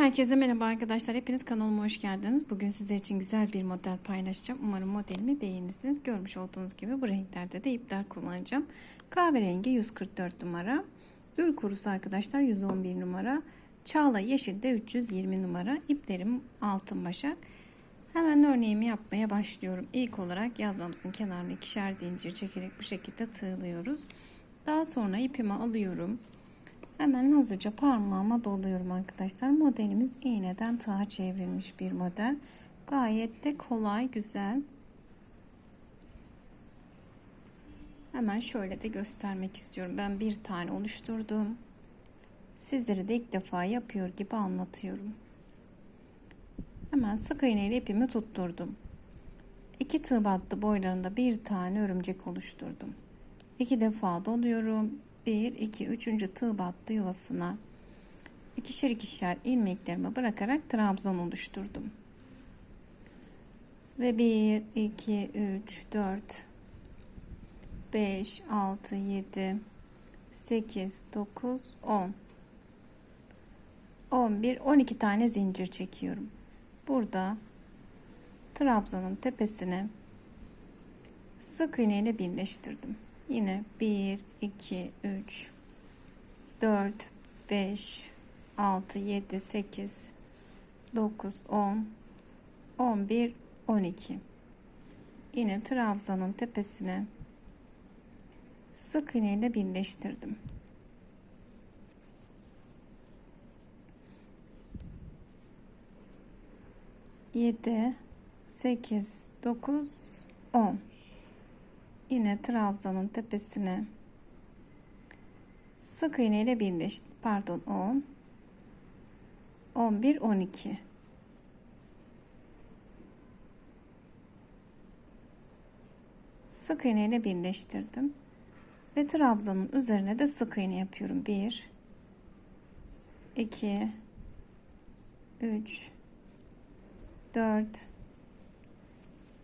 Herkese merhaba arkadaşlar. Hepiniz kanalıma hoş geldiniz. Bugün sizler için güzel bir model paylaşacağım. Umarım modelimi beğenirsiniz. Görmüş olduğunuz gibi bu renklerde de ipler kullanacağım. Kahverengi 144 numara. Gül kurusu arkadaşlar 111 numara. Çağla yeşil de 320 numara. İplerim altın başak. Hemen örneğimi yapmaya başlıyorum. İlk olarak yazmamızın kenarına ikişer zincir çekerek bu şekilde tığlıyoruz. Daha sonra ipimi alıyorum. Hemen hızlıca parmağıma doluyorum arkadaşlar. Modelimiz iğneden tığa çevrilmiş bir model. Gayet de kolay, güzel. Hemen şöyle de göstermek istiyorum. Ben bir tane oluşturdum. Sizlere de ilk defa yapıyor gibi anlatıyorum. Hemen sık iğne ile ipimi tutturdum. İki tığ battı boylarında bir tane örümcek oluşturdum. İki defa doluyorum. 1 2 3. tığ battı yuvasına ikişer ikişer ilmeklerimi bırakarak trabzan oluşturdum. Ve 1 2 3 4 5 6 7 8 9 10 11 12 tane zincir çekiyorum. Burada trabzanın tepesine sık iğne ile birleştirdim. Yine 1, 2, 3, 4, 5, 6, 7, 8, 9, 10, 11, 12. Yine trabzanın tepesine sık iğne ile birleştirdim. Yedi, sekiz, dokuz, on yine trabzanın tepesine sık iğne ile birleşti. Pardon 10 11 12 sık iğne ile birleştirdim. Ve trabzanın üzerine de sık iğne yapıyorum. 1 2 3 4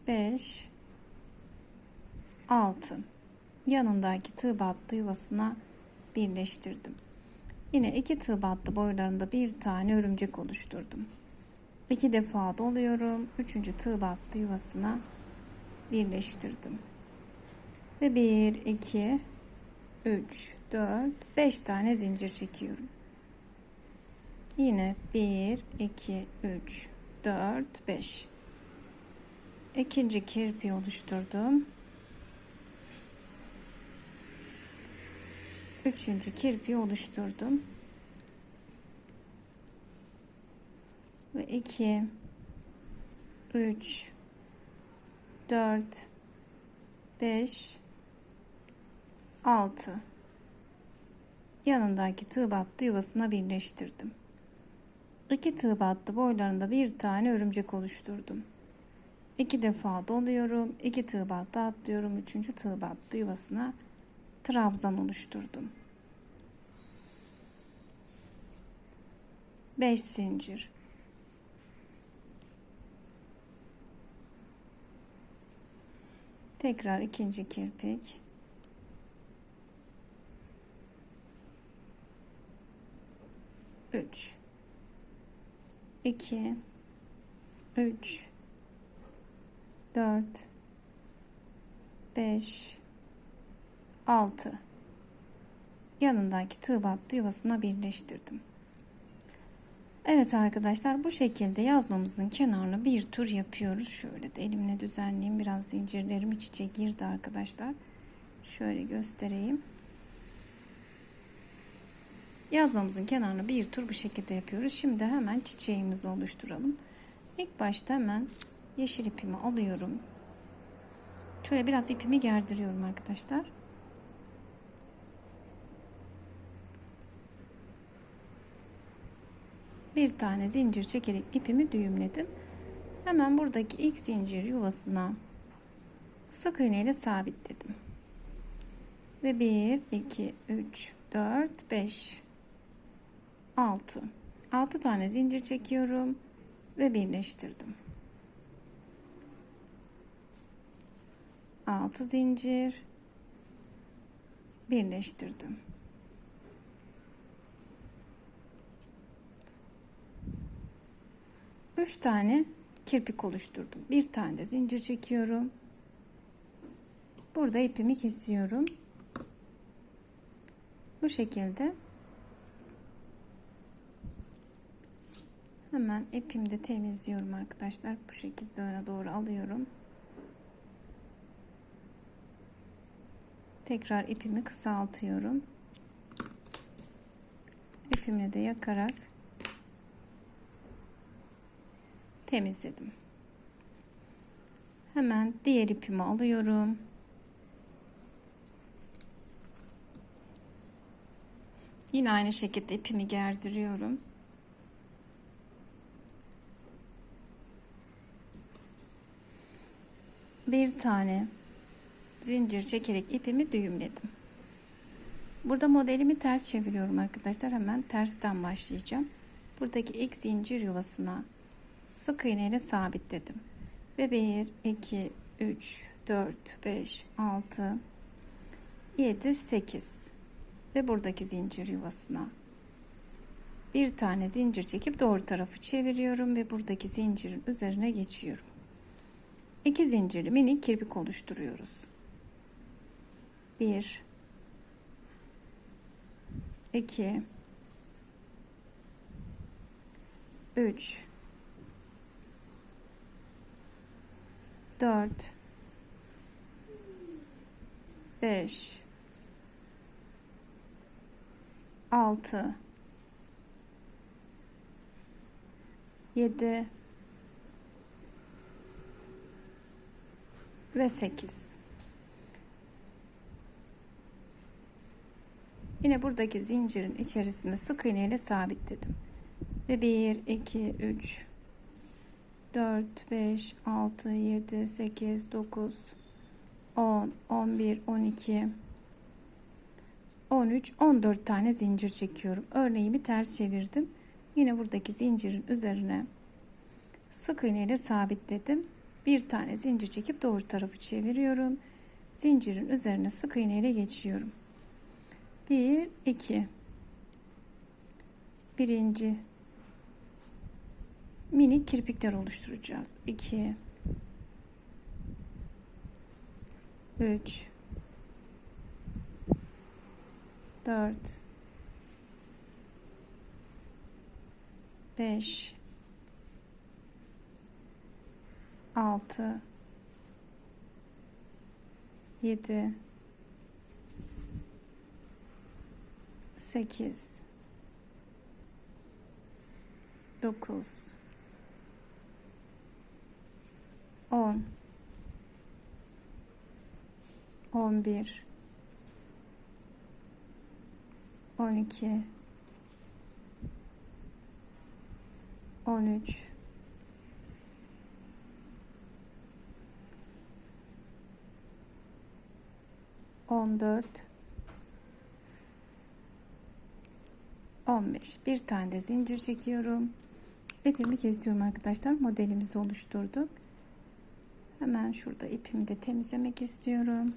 5 6 yanındaki tığ battı yuvasına birleştirdim. Yine iki tığ battı boylarında bir tane örümcek oluşturdum. İki defa doluyorum. Üçüncü tığ battı yuvasına birleştirdim. Ve 1, 2, 3, 4, 5 tane zincir çekiyorum. Yine 1, 2, 3, 4, 5. İkinci kirpi oluşturdum. Üçüncü kirpi oluşturdum. Ve 2 3 4 5 6 yanındaki tığ battı yuvasına birleştirdim. İki tığ battı boylarında bir tane örümcek oluşturdum. İki defa doluyorum. iki tığ battı atlıyorum. Üçüncü tığ battı yuvasına trabzan oluşturdum. 5 zincir. Tekrar ikinci kirpik. Üç. iki, Üç. Dört. Beş. 6 yanındaki tığ battı yuvasına birleştirdim. Evet arkadaşlar bu şekilde yazmamızın kenarına bir tur yapıyoruz. Şöyle de elimle düzenleyeyim. Biraz zincirlerim iç içe girdi arkadaşlar. Şöyle göstereyim. Yazmamızın kenarına bir tur bu şekilde yapıyoruz. Şimdi hemen çiçeğimizi oluşturalım. İlk başta hemen yeşil ipimi alıyorum. Şöyle biraz ipimi gerdiriyorum arkadaşlar. Bir tane zincir çekerek ipimi düğümledim. Hemen buradaki ilk zincir yuvasına sık iğne ile sabitledim. Ve 1 2 3 4 5 6 6 tane zincir çekiyorum ve birleştirdim. 6 zincir birleştirdim. 3 tane kirpik oluşturdum. Bir tane de zincir çekiyorum. Burada ipimi kesiyorum. Bu şekilde hemen ipimi de temizliyorum arkadaşlar. Bu şekilde öne doğru alıyorum. Tekrar ipimi kısaltıyorum. İpimi de yakarak temizledim. Hemen diğer ipimi alıyorum. Yine aynı şekilde ipimi gerdiriyorum. Bir tane zincir çekerek ipimi düğümledim. Burada modelimi ters çeviriyorum arkadaşlar. Hemen tersten başlayacağım. Buradaki ilk zincir yuvasına sık iğne ile sabitledim. Ve 1, 2, 3, 4, 5, 6, 7, 8 ve buradaki zincir yuvasına bir tane zincir çekip doğru tarafı çeviriyorum ve buradaki zincirin üzerine geçiyorum. İki zincirli minik kirpik oluşturuyoruz. 1 2 3 4 5 6 7 ve 8 Yine buradaki zincirin içerisinde sık iğne ile sabitledim. Ve 1 2 3 4 5 6 7 8 9 10 11 12 13 14 tane zincir çekiyorum. Örneğimi ters çevirdim. Yine buradaki zincirin üzerine sık iğne ile sabitledim. Bir tane zincir çekip doğru tarafı çeviriyorum. Zincirin üzerine sık iğne ile geçiyorum. 1 2 birinci minik kirpikler oluşturacağız. 2 3 4 5 6 7 8 9 10 11 12 13 14 15 bir tane de zincir çekiyorum. İpimi kesiyorum arkadaşlar. Modelimizi oluşturduk hemen şurada ipimi de temizlemek istiyorum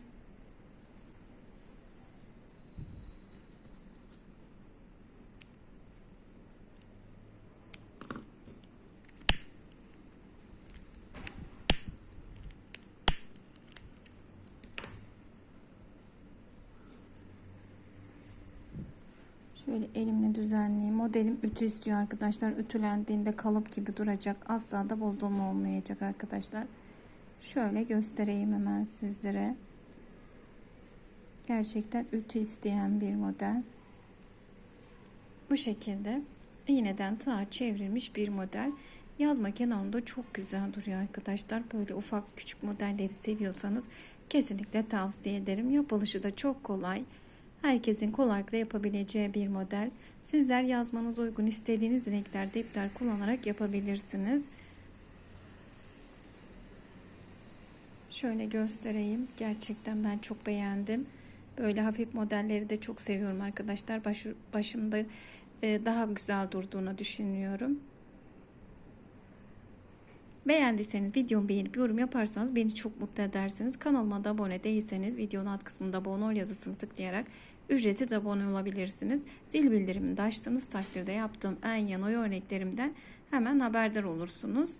Şöyle elimle düzenleyeyim. Modelim ütü istiyor arkadaşlar. Ütülendiğinde kalıp gibi duracak. Asla da bozulma olmayacak arkadaşlar. Şöyle göstereyim hemen sizlere. Gerçekten ütü isteyen bir model. Bu şekilde iğneden tığa çevrilmiş bir model. Yazma kenarında çok güzel duruyor arkadaşlar. Böyle ufak küçük modelleri seviyorsanız kesinlikle tavsiye ederim. Yapılışı da çok kolay. Herkesin kolaylıkla yapabileceği bir model. Sizler yazmanız uygun istediğiniz renklerde ipler kullanarak yapabilirsiniz. Şöyle göstereyim. Gerçekten ben çok beğendim. Böyle hafif modelleri de çok seviyorum arkadaşlar. Baş, başında e, daha güzel durduğunu düşünüyorum. Beğendiyseniz videomu beğenip yorum yaparsanız beni çok mutlu edersiniz. Kanalıma da abone değilseniz videonun alt kısmında abone ol yazısını tıklayarak ücretsiz abone olabilirsiniz. Zil bildirimini de açtığınız takdirde yaptığım en yeni oy örneklerimden hemen haberdar olursunuz.